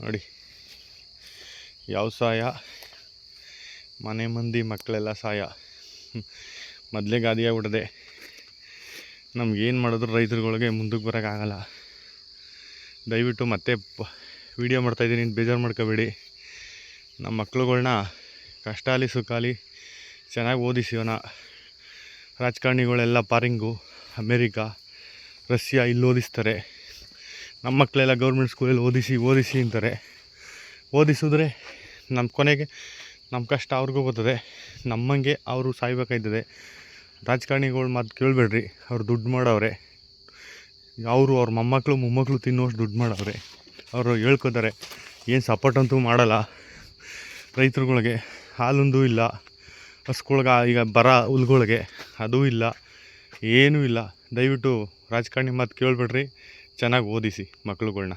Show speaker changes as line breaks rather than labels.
ನೋಡಿ. ಯಾವ ಸಾಯ ಮನೆ ಮಂದಿ ಮಕ್ಕಳೆಲ್ಲ ಸಾಯ. ಮೊದಲೇ ಗಾದಿ ಆಗ್ಬಿಟ್ಟಿದೆ. ನಮ್ಗೆ ಏನು ಮಾಡಿದ್ರು ರೈತರುಗಳಿಗೆ ಮುಂದಕ್ಕೆ ಬರೋಕ್ಕಾಗಲ್ಲ ದಯವಿಟ್ಟು ಮತ್ತೆ ವೀಡಿಯೋ ಮಾಡ್ತಾಯಿದ್ದೀನಿ ಬೇಜಾರು ಮಾಡ್ಕೋಬೇಡಿ. ನಮ್ಮ ಮಕ್ಳುಗಳ್ನ ಕಷ್ಟ ಆಗಲಿ ಸುಖ ಆಗಲಿ ಚೆನ್ನಾಗಿ ಓದಿಸಿವನ ರಾಜಕಾರಣಿಗಳೆಲ್ಲ ಪಾರಿಂಗು, ಅಮೇರಿಕಾ, ರಷ್ಯಾ ಇಲ್ಲಿ ಓದಿಸ್ತಾರೆ. ನಮ್ಮ ಮಕ್ಕಳೆಲ್ಲ ಗೌರ್ಮೆಂಟ್ ಸ್ಕೂಲಲ್ಲಿ ಓದಿಸಿ ಓದಿಸಿ ಅಂತಾರೆ. ಓದಿಸಿದ್ರೆ ನಮ್ಮ ಕೊನೆಗೆ ನಮ್ಮ ಕಷ್ಟ ಅವ್ರಿಗೂ ಬರ್ತದೆ. ನಮ್ಮಂಗೆ ಅವರು ಸಾಯ್ಬೇಕಾಯ್ತದೆ. ರಾಜಕಾರಣಿಗಳು ಮಾತು ಕೇಳಬೇಡ್ರಿ, ಅವ್ರು ದುಡ್ಡು ಮಾಡವ್ರೆ. ಅವರು ಅವ್ರ ಮೊಮ್ಮಕ್ಕಳು ಮೊಮ್ಮಕ್ಕಳು ತಿನ್ನೋಷ್ಟು ದುಡ್ಡು ಮಾಡವ್ರೆ. ಅವರು ಹೇಳ್ಕೊತಾರೆ, ಏನು ಸಪೋರ್ಟ್ ಅಂತೂ ಮಾಡಲ್ಲ. ರೈತರುಗಳಿಗೆ ಹಾಲೊಂದೂ ಇಲ್ಲ. ಹಸ್ಗಳ್ಗೆ ಈಗ ಬರ ಹುಲ್ಗಳಿಗೆ ಅದೂ ಇಲ್ಲ. ಏನೂ ಇಲ್ಲ. ದಯವಿಟ್ಟು ರಾಜಕಾರಣಿ ಮಾತು ಕೇಳಬೇಡ್ರಿ. ಚೆನ್ನಾಗಿ ಓದಿಸಿ ಮಕ್ಳುಗಳ್ನ.